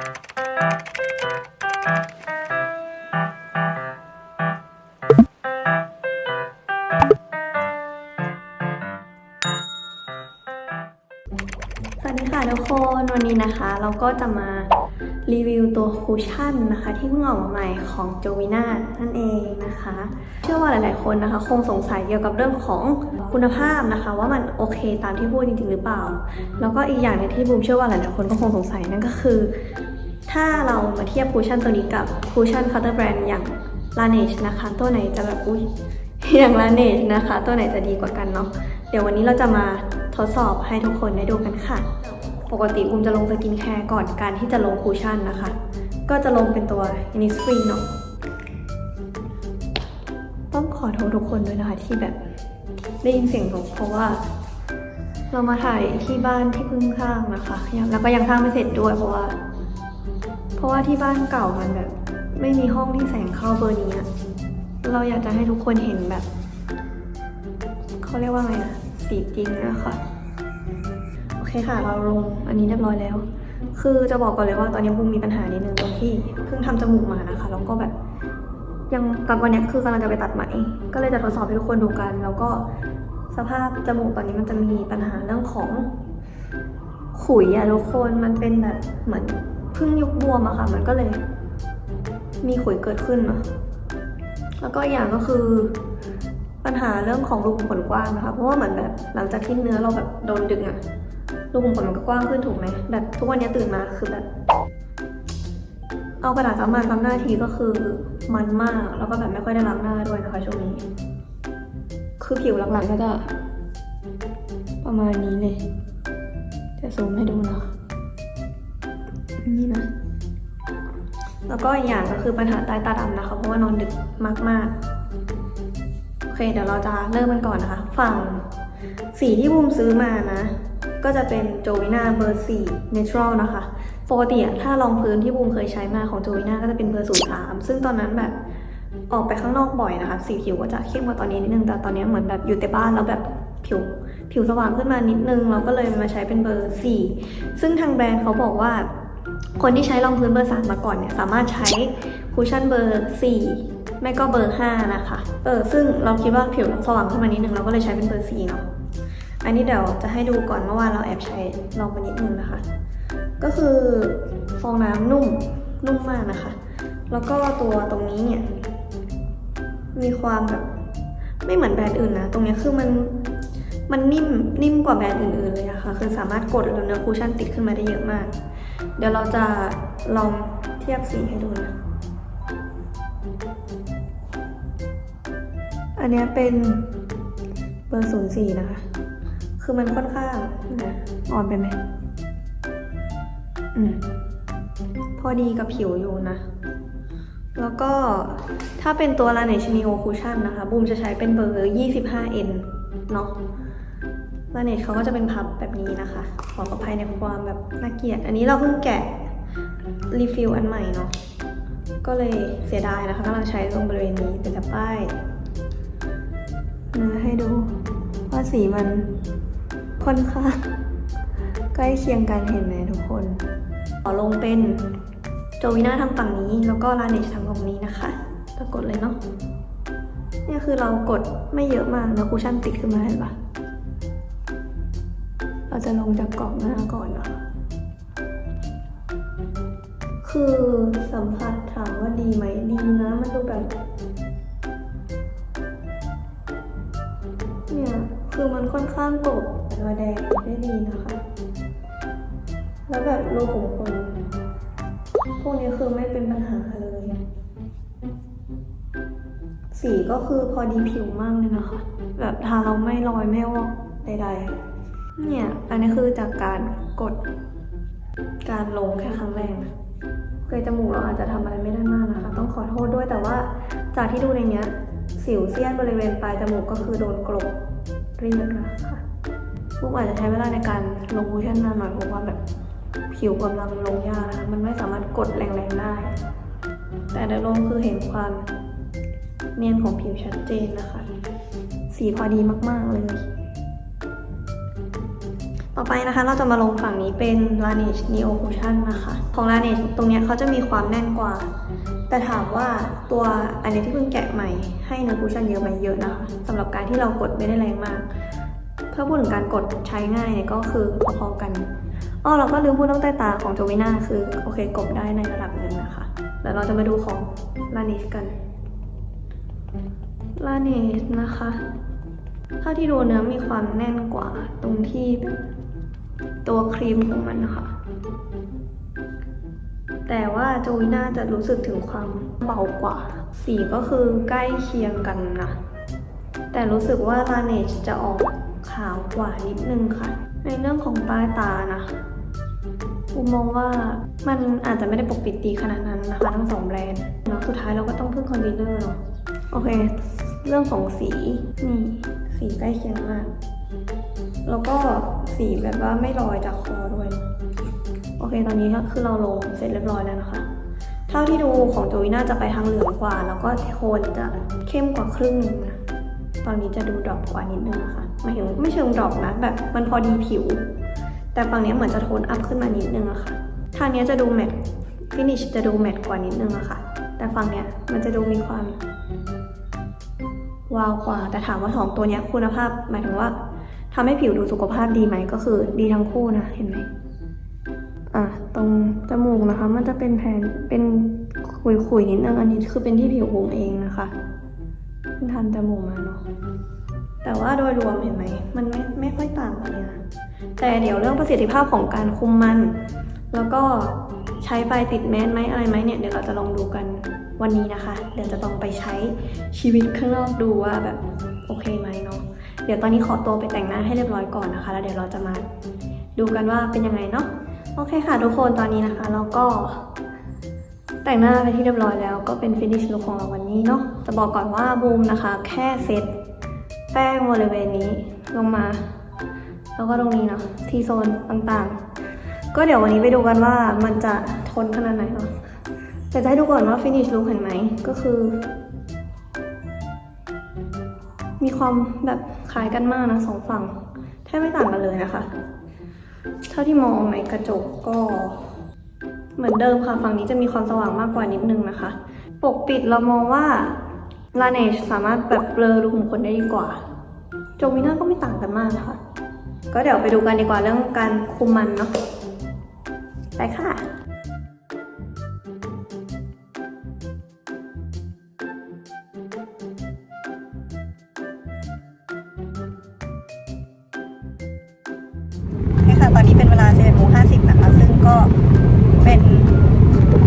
สวัสดีค่ะทุกคนวันนี้นะคะ เราก็จะมารีวิวตัวคูชั่นนะคะ ที่เพิ่งออกมาใหม่ของโจวิน่านั่นเองนะคะ เชื่อว่าหลาย ๆ คนนะคะ คงสงสัยเกี่ยวกับเรื่องของคุณภาพนะคะ ว่ามันโอเคตามที่พูดจริง ๆ หรือเปล่า แล้วก็อีกอย่างนึงที่บูมเชื่อว่าหลาย ๆ คนก็คงสงสัยนั่นก็คือ ถ้าเรามาเทียบคูชั่นตัวนี้กับคูชั่นคัตเตอร์แบรนด์อย่าง Laneige นะคะ ตัวไหนจะแบบอุ้ยอย่าง Laneige นะคะ ตัวไหนจะดีกว่ากันเนาะเดี๋ยววันนี้เราจะมาทดสอบให้ทุกคนได้ดูกันค่ะ ปกติอุ้มจะลงสกินแคร์ก่อนการที่จะลงคูชั่นนะคะ ก็จะลงเป็นตัว Innisfree เนาะต้องขอโทษทุกคนด้วยนะคะที่แบบได้ยินเสียงนกเพราะว่า เรามาถ่ายที่บ้านที่เพิ่งสร้างนะคะแล้วก็ยังสร้างไม่เสร็จด้วยเพราะว่า เพราะว่าที่บ้านเก่ามันแบบ ไม่มีห้องที่แสงเข้าเบอร์นี้อะเราอยากจะให้ทุกคนเห็นแบบ เขาเรียกว่าไงอะสีจริงนะคะโอเคค่ะ เราลงอันนี้เรียบร้อยแล้ว คือจะบอกก่อนเลยว่าตอนนี้บุ้มมีปัญหานิดนึงตรงที่เพิ่งทำจมูกมานะคะ แล้วก็แบบยังกับวันนี้คือกำลังจะไปตัดไหม ก็เลยจะทดสอบให้ทุกคนดูกัน แล้วก็สภาพจมูกตอนนี้มันจะมีปัญหาเรื่องของขุยอะทุกคนมันเป็นแบบเหมือน พิ่งยุบบวมอะค่ะ มันก็เลย มีขุยเกิดขึ้นนะแล้วก็อีกอย่างก็คือปัญหาเรื่องของรูขุมขนกว้างนะคะ เพราะว่าเหมือนแบบหลังจากที่เนื้อเราแบบโดนดึงอะรูขุมขนมันก็กว้างขึ้นถูกไหมแบบทุกวันนี้ตื่นมาคือแบบ เอากระดาษซับมันซับหน้าทีก็คือมันมาก แล้วก็แบบไม่ค่อยได้ล้างหน้าด้วยนะคะช่วงนี้ คือผิวหลังๆก็จะประมาณนี้เลยจะซูมให้ดูนะ นี่นะ แล้วก็อีกอย่างก็คือปัญหาใต้ตาดำนะคะ เพราะว่านอนดึกมากๆ โอเค เดี๋ยวเราจะเริ่มกันก่อนนะคะ ฝั่งสีที่บูมซื้อมานะ ก็จะเป็นโจวิน่าเบอร์4 Natural นะคะปกติอะถ้ารองพื้นที่บูมเคยใช้มาของโจวิน่าก็จะเป็นเบอร์03ซึ่งตอนนั้นแบบออกไปข้างนอกบ่อยนะคะ สีผิวก็จะเข้มกว่าตอนนี้นิดนึง แต่ตอนนี้เหมือนแบบอยู่แต่บ้านแล้วแบบผิวผิวสว่างขึ้นมานิดนึง เราก็เลยมาใช้เป็นเบอร์ 4 ซึ่งทางแบรนด์เขาบอกว่า คนที่ใช้รองพื้นเบอร์ 3 มาก่อนเนี่ยสามารถใช้คุชชั่นเบอร์ 4 ไม่ก็เบอร์ 5 นะคะ เออซึ่งเราคิดว่าผิวสว่างขึ้นมานิดนึงเราก็เลยใช้เป็นเบอร์ 4 เนาะ อันนี้เดี๋ยวจะให้ดูก่อนเมื่อวานเราแอบใช้ลองไปนิดนึงนะคะ ก็คือฟองน้ำนุ่มนุ่มมากนะคะ แล้วก็ตัวตรงนี้เนี่ยมีความแบบไม่เหมือนแบรนด์อื่นนะ ตรงเนี้ยคือมันมันนิ่มนิ่มกว่าแบรนด์อื่นๆเลยอะค่ะ คือสามารถกดแล้วเนื้อคูชั่นติดขึ้นมาได้เยอะมาก เดี๋ยวเราจะลองเทียบสีให้ดูนะ อันนี้เป็นเบอร์ศูนย์สี่นะคะ คือมันค่อนข้างนะอ่อนไปไหม อืม พอดีกับผิวอยู่นะ แล้วก็ถ้าเป็นตัว Laneige Neo Cushion นะคะ บูมจะใช้เป็นเบอร์ 25N เนาะ Laneige เขาก็จะเป็นพับแบบนี้นะคะ ขออภัยในความแบบน่าเกลียด อันนี้เราเพิ่งแกะรีฟิลอันใหม่เนาะ ก็เลยเสียดายนะคะกำลังใช้ตรงบริเวณนี้เป็นแบบป้ายเนื้อให้ดูว่าสีมันค่อนข้างใกล้เคียงกันเห็นไหมทุกคน ขอลงเป็นโจวิน่าทางฝั่งนี้ แล้วก็ลาเนชทางฝั่งนี้นะคะก็กดเลยเนาะ นี่คือเรากดไม่เยอะมากนะคูชั่นติดขึ้นมาเห็นปะ จะลงจากกล่องหน้าก่อนเนาะคือสัมผัสถามว่าดีไหมดีนะ มันดูแบบ เนี่ย คือมันค่อนข้างกบรอยแดงได้ดีนะคะ แล้วแบบรูขุมขนพวกนี้คือไม่เป็นปัญหาเลย สีก็คือพอดีผิวมากเลยนะคะ แบบทาเราไม่รอยไม่วอกใดๆ เนี่ย อันนี้คือจากการกดการลงแค่ครั้งแรกเคยจมูกเราอาจจะทำอะไรไม่ได้มากนะคะ ต้องขอโทษด้วยแต่ว่าจากที่ดูในเนี้ย สิวเซียนบริเวณปลายจมูกก็คือโดนกลบเรียบนะคะพวกอาจจะใช้เวลาในการลงคูชั่นนานหน่อยเพราะว่าแบบผิวกำลังลงยากนะคะมันไม่สามารถกดแรงๆได้ แต่โดยรวมคือเห็นความเนียนของผิวชัดเจนนะคะ สีพอดีมากๆเลย ต่อไปนะคะเราจะมาลงฝั่งนี้เป็น Laneige Neo Cushion นะคะ ของ Laneige ตรงเนี้ยเขาจะมีความแน่นกว่า แต่ถามว่าตัวอันนี้ที่เพิ่งแกะใหม่ ให้เนื้อคุชชั่นเยอะไหมเยอะนะคะสำหรับการที่เรากดไม่ได้แรงมาก เพื่อพูดถึงการกดใช้ง่ายเนี่ยก็คือพอๆกันอ้อเราก็ลืมพูดต้องใต้ตาของโจวิน่าคือโอเคกดได้ในระดับหนึ่งนะคะเดี๋ยวเราจะมาดูของ Laneige กัน Laneige นะคะเท่าที่ดูเนื้อมีความแน่นกว่าตรงที่ ตัวครีมของมันนะคะ แต่ว่าโจวิน่าจะรู้สึกถึงความเบากว่า สีก็คือใกล้เคียงกันนะ แต่รู้สึกว่า Laneige จะออกขาวกว่านิดนึงค่ะ ในเรื่องของใต้ตานะปูมองว่ามันอาจจะไม่ได้ปกปิดดีขนาดนั้นนะคะทั้งสองแบรนด์เนาะสุดท้ายเราก็ต้องพึ่งคอนซีลเลอร์เนาะโอเค เรื่องของสี นี่ สีใกล้เคียงมาก แล้วก็สีแบบว่าไม่ลอยจากคอด้วย โอเคตอนนี้ก็คือเราลงเสร็จเรียบร้อยแล้วนะคะ เท่าที่ดูของโจวิน่าจะไปทางเหลืองกว่า แล้วก็โทนจะเข้มกว่าครึ่งนึงนะตอนนี้จะดูดรอปกว่านิดนึงนะคะไม่ถึงไม่เชิงดรอปนะแบบมันพอดีผิว แต่ฝั่งนี้เหมือนจะโทนอัพขึ้นมานิดนึงอะค่ะทางนี้จะดูแมตฟินิชจะดูแมตกว่านิดนึงอะค่ะ แต่ฝั่งเนี้ยมันจะดูมีความวาวกว่า แต่ถามว่าสองตัวเนี้ยคุณภาพหมายถึงว่า ทำให้ผิวดูสุขภาพดีไหมก็คือดีทั้งคู่นะเห็นไหมอะตรงจมูกนะคะ มันจะเป็นแผ่นเป็นขุยๆนิดนึงอันนี้คือเป็นที่ผิวบุ๋มเองนะคะเพิ่งทำจมูกมาเนาะแต่ว่าโดยรวมเห็นไหมมันไม่ไม่ค่อยต่างกันเลยนะแต่เดี๋ยวเรื่องประสิทธิภาพของการคุมมัน แล้วก็ใช้ไฟติดแมสไหมอะไรไหมเนี่ยเดี๋ยวเราจะลองดูกันวันนี้นะคะ เดี๋ยวจะต้องไปใช้ชีวิตข้างนอกดูว่าแบบโอเคไหมเนาะ ดี๋ยวตอนนี้ขอตัวไปแต่งหน้าให้เรียบร้อยก่อนนะคะ แล้วเดี๋ยวเราจะมาดูกันว่าเป็นยังไงเนาะโอเคค่ะทุกคนตอนนี้นะคะเราก็แต่งหน้าไปที่เรียบร้อยแล้ว ก็เป็นฟินิชลุคของเราวันนี้เนาะจะบอกก่อนว่าบูมนะคะ แค่เซตแป้งบริเวณนี้ลงมา แล้วก็ตรงนี้เนาะที่โซนต่างๆ ก็เดี๋ยววันนี้ไปดูกันว่ามันจะทนขนาดไหนเนาะแต่จะให้ดูก่อนว่าฟินิชลุคเห็นไหมก็คือ มีความแบบคล้ายกันมากนะสองฝั่งแทบไม่ต่างกันเลยนะคะ เท่าที่มองในกระจกก็ เหมือนเดิมค่ะ ฝั่งนี้จะมีความสว่างมากกว่านิดนึงนะคะ ปกปิดเรามองว่า Laneige สามารถแบบเบลอรูขุมขนได้ดีกว่าโจมิน่าก็ไม่ต่างกันมากนะคะ ก็เดี๋ยวไปดูกันดีกว่าเรื่องการคุมมันเนาะไปค่ะ ตอนนี้เป็นเวลา11โมง50นะคะ ซึ่งก็เป็น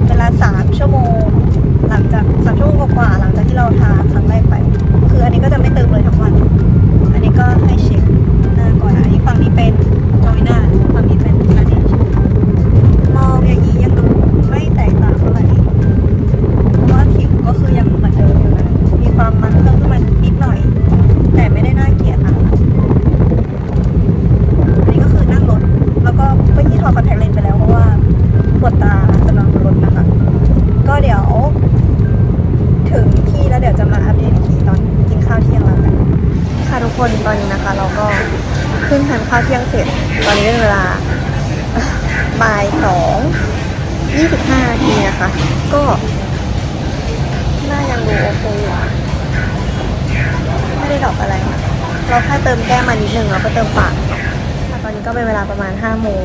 เวลา 3 ชั่วโมง หลังจาก3ชั่วโมงกว่าๆหลังจากที่เราทาครั้งแรกไป คืออันนี้ก็จะไม่เติมเลยทั้งวัน อันนี้ก็ให้เช็คหน้าก่อนนะอันนี้ฝั่งนี้เป็นโอยหน้าฝั่งนี้เป็น 25นาทีนะคะ ก็ น่ายังดูโอเคอยู่ไม่ได้ดอกอะไร เราแค่เติมแก้มมานิดนึงแล้วก็เติมปากตอนนี้ก็เป็นเวลาประมาณ 5 โมง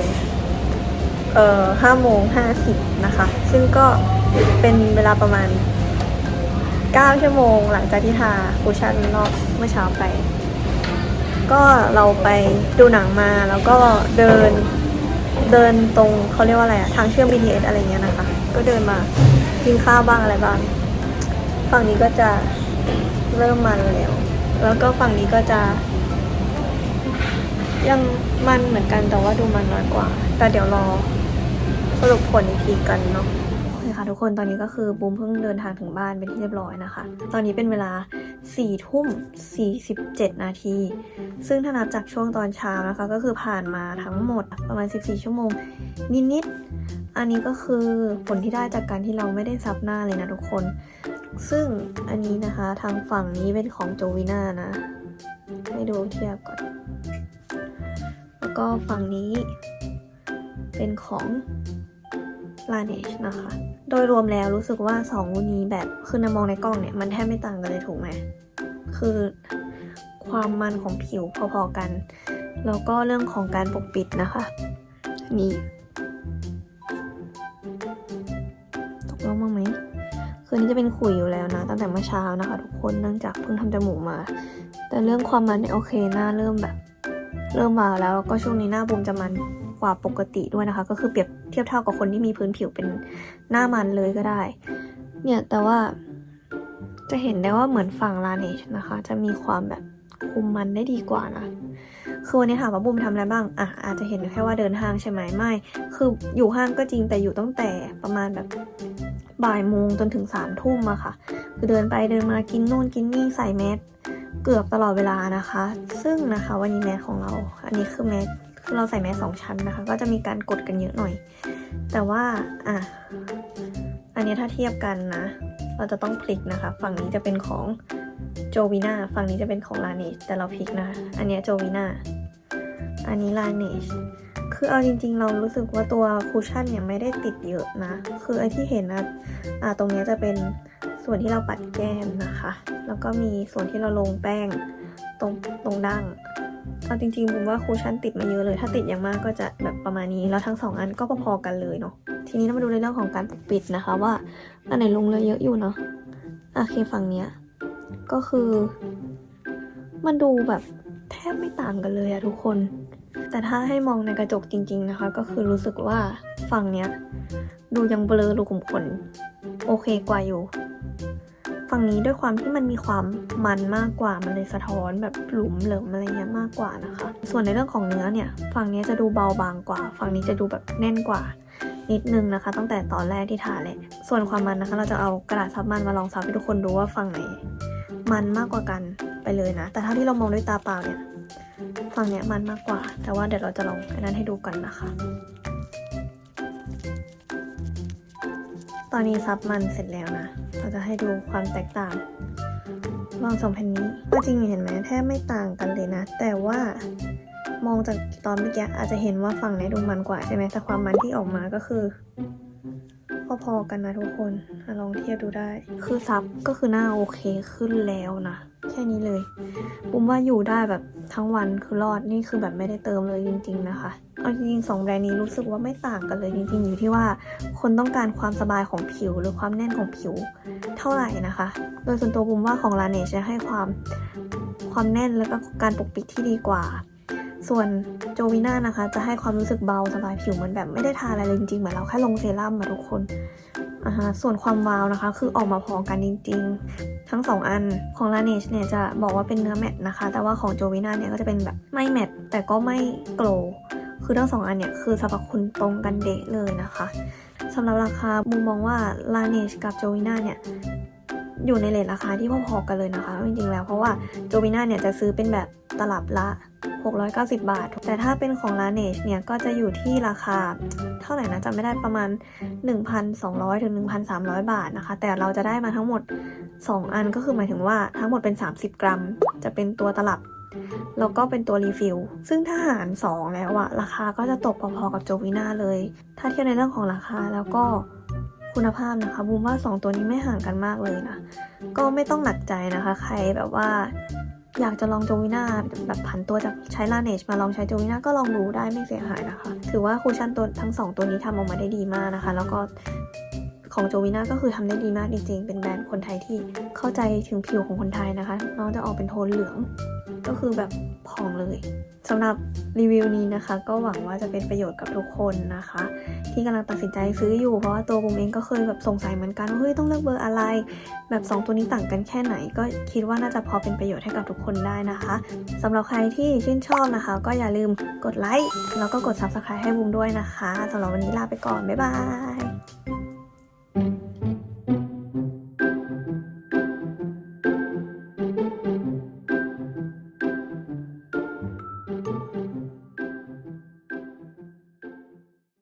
เอ่อ5โมง50 นะคะ ซึ่งก็เป็นเวลาประมาณ 9 ชั่วโมง หลังจากที่ทาคูชั่นรอบเมื่อเช้าไป ก็เราไปดูหนังมาแล้วก็เดิน เดินตรงเขาเรียกว่าอะไรอะทางเชื่อม BTS อะไรเงี้ยนะคะ ก็เดินมากินข้าวบ้างอะไรบ้าง ฝั่งนี้ก็จะเริ่มมันแล้ว แล้วก็ฝั่งนี้ก็จะ ยังมันเหมือนกันแต่ว่าดูมันน้อยกว่า แต่เดี๋ยวรอสรุปผลอีกทีกันเนาะ คนตอนนี้ก็คือบูมเพิ่งเดินทางถึงบ้านเป็นที่เรียบร้อยนะคะ ตอนนี้เป็นเวลา4ทุ่ม47 นาที ซึ่งถ้านับจากช่วงตอนเช้านะคะ ก็คือผ่านมาทั้งหมดประมาณ 14 ชั่วโมง นิดๆ อันนี้ก็คือผลที่ได้จากการที่เราไม่ได้ซับหน้าเลยนะทุกคน ซึ่งอันนี้นะคะทางฝั่งนี้เป็นของโจวิน่านะ ให้ดูเทียบก่อน แล้วก็ฝั่งนี้เป็นของ Laneige นะคะ โดยรวมแล้วรู้สึกว่าสองรุ่นนี้แบบคือในมองในกล้องเนี่ยมันแทบไม่ต่างกันเลยถูกไหมคือความมันของผิวพอๆกัน แล้วก็เรื่องของการปกปิดนะคะ นี่ตกลงบ้างไหมคืนนี้จะเป็นขุยอยู่แล้วนะ ตั้งแต่เมื่อเช้านะคะ ทุกคนเนื่องจากเพิ่งทำจมูกมา แต่เรื่องความมันเนี่ยโอเคหน้าเริ่มแบบ เริ่มมาแล้วแล้วก็ช่วงนี้หน้าบูมจะมัน กว่าปกติด้วยนะคะ ก็คือเปรียบเทียบเท่ากับคนที่มีพื้นผิวเป็นหน้ามันเลยก็ได้ เนี่ยแต่ว่าจะเห็นได้ว่าเหมือนฝั่งลาเนชนะคะ จะมีความแบบคุมมันได้ดีกว่านะคือวันนี้ถามว่าบูมทำอะไรบ้างอะอาจจะเห็นแค่ว่าเดินห้างใช่ไหมไม่ คืออยู่ห้างก็จริงแต่อยู่ตั้งแต่ประมาณแบบบ่ายโมงจนถึงสามทุ่มอะค่ะ คือเดินไปเดินมากินนู่นกินนี่ใส่แมสเกือบตลอดเวลานะคะ ซึ่งนะคะวันนี้แมสของเรา อันนี้คือแมส เราใส่แมสสองชั้นนะคะ ก็จะมีการกดกันเยอะหน่อย แต่ว่าอะอันนี้ถ้าเทียบกันนะ เราจะต้องพลิกนะคะ ฝั่งนี้จะเป็นของโจวิน่าฝั่งนี้จะเป็นของลาเนชแต่เราพลิกนะคะ อันนี้โจวิน่าอันนี้ลาเนชคือเอาจริงๆ เรารู้สึกว่าตัวคูชั่นเนี่ยไม่ได้ติดเยอะนะ คือไอที่เห็นนะอ่าตรงนี้จะเป็นส่วนที่เราปัดแก้มนะคะ แล้วก็มีส่วนที่เราลงแป้งตรงตรงดั้ง เอาจริงๆผมว่าคูชั่นติดมาเยอะเลย ถ้าติดอย่างมากก็จะแบบประมาณนี้ แล้วทั้งสองอันก็พอๆกันเลยเนาะ ทีนี้เรามาดูในเรื่องของการปกปิดนะคะว่าอันไหนลงเลยเยอะอยู่เนาะ โอเคฝั่งเนี้ยก็คือ มันดูแบบแทบไม่ต่างกันเลยอะทุกคน แต่ถ้าให้มองในกระจกจริง ๆนะคะ ก็คือรู้สึกว่าฝั่งเนี้ยดูยังเบลอรูขุมขนโอเคกว่าอยู่ ฝั่งนี้ด้วยความที่มันมีความมันมากกว่ามันเลยสะท้อนแบบหลุมเหลิมอะไรเงี้ยมากกว่านะคะ ส่วนในเรื่องของเนื้อเนี่ยฝั่งนี้จะดูเบาบางกว่า ฝั่งนี้จะดูแบบแน่นกว่านิดนึงนะคะ ตั้งแต่ตอนแรกที่ทาแหละส่วนความมันนะคะ เราจะเอากระดาษซับมันมาลองซับให้ทุกคนดูว่าฝั่งไหนมันมากกว่ากันไปเลยนะ แต่ถ้าที่เรามองด้วยตาเปล่าเนี่ยฝั่งเนี้ยมันมากกว่า แต่ว่าเดี๋ยวเราจะลองอันนั้นให้ดูกันนะคะ ตอนนี้ซับมันเสร็จแล้วนะ เราจะให้ดูความแตกต่างลองสองแผ่นนี้ ก็จริงเห็นไหมแทบไม่ต่างกันเลยนะ แต่ว่ามองจากตอนเมื่อกี้อาจจะเห็นว่าฝั่งไหนดูมันกว่าใช่ไหมแต่ความมันที่ออกมาก็คือ พอๆกันนะทุกคนลองเทียบดูได้ คือซับก็คือหน้าโอเคขึ้นแล้วนะแค่นี้เลยปุ้มว่าอยู่ได้แบบทั้งวันคือรอดนี่คือแบบไม่ได้เติมเลยจริง ๆ นะคะ เอาจริงๆสองแบรนด์นี้รู้สึกว่าไม่ต่างกันเลยจริงๆ อยู่ที่ว่าคนต้องการความสบายของผิวหรือความแน่นของผิวเท่าไหร่นะคะ โดยส่วนตัวบุมว่าของลาเนชจะให้ความความแน่นแล้วก็การปกปิดที่ดีกว่า ส่วนโจวิน่านะคะ จะให้ความรู้สึกเบาสบายผิวเหมือนแบบไม่ได้ทาอะไรเลยจริงๆ เหมือนเราแค่ลงเซรั่มมาทุกคนอ่าฮะส่วนความวาวนะคะ คือออกมาพอกันจริงๆ ทั้งสองอันของ Laneige เนี่ยจะบอกว่าเป็นเนื้อแมตนะคะ แต่ว่าของโจวิน่าเนี่ยก็จะเป็นแบบไม่แมตต์แต่ก็ไม่โกล คือทั้งสองอันเนี่ยคือสรรพคุณตรงกันเดะเลยนะคะสำหรับราคามุมมองว่า Laneige กับโจวิน่าเนี่ยอยู่ในเลทราคาที่พอๆกันเลยนะคะจริงๆแล้วเพราะว่าโจวิน่าเนี่ยจะซื้อเป็นแบบตลับละ 690 บาท แต่ถ้าเป็นของ Laneige เนี่ยก็จะอยู่ที่ราคาเท่าไหร่นะจำไม่ได้ประมาณ 1,200ถึง1,300 บาทนะคะ แต่เราจะได้มาทั้งหมด 2 อันก็คือหมายถึงว่าทั้งหมดเป็น 30 กรัม จะเป็นตัวตลับ แล้วก็เป็นตัวรีฟิล ซึ่งถ้าหาร 2 แล้วอะราคาก็จะตกพอๆกับโจวิน่าเลย ถ้าเทียบในเรื่องของราคาแล้วก็คุณภาพนะคะบูมว่า 2 ตัวนี้ไม่ห่างกันมากเลยนะ ก็ไม่ต้องหนักใจนะคะ ใครแบบว่าอยากจะลองโจวิน่าแบบผันตัวจากใช้ลาเนชมาลองใช้โจวิน่าก็ลองดูได้ไม่เสียหายนะคะ ถือว่าคูชั่นตัวทั้งสองตัวนี้ทำออกมาได้ดีมากนะคะ แล้วก็ของโจวิน่าก็คือทำได้ดีมากจริงๆ เป็นแบรนด์คนไทยที่เข้าใจถึงผิวของคนไทยนะคะ น้องจะออกเป็นโทนเหลือง ก็คือแบบผ่องเลยสำหรับรีวิวนี้นะคะ ก็หวังว่าจะเป็นประโยชน์กับทุกคนนะคะ ที่กำลังตัดสินใจซื้ออยู่เพราะว่าตัวบุมเองก็เคยแบบสงสัยเหมือนกันว่าเฮ้ยต้องเลือกเบอร์อะไร แบบ 2 ตัวนี้ต่างกันแค่ไหน ก็คิดว่าน่าจะพอเป็นประโยชน์ให้กับทุกคนได้นะคะสำหรับใครที่ชื่นชอบนะคะ ก็อย่าลืมกดไลค์แล้วก็กด subscribe ให้บุมด้วยนะคะสำหรับวันนี้ลาไปก่อนบ๊ายบาย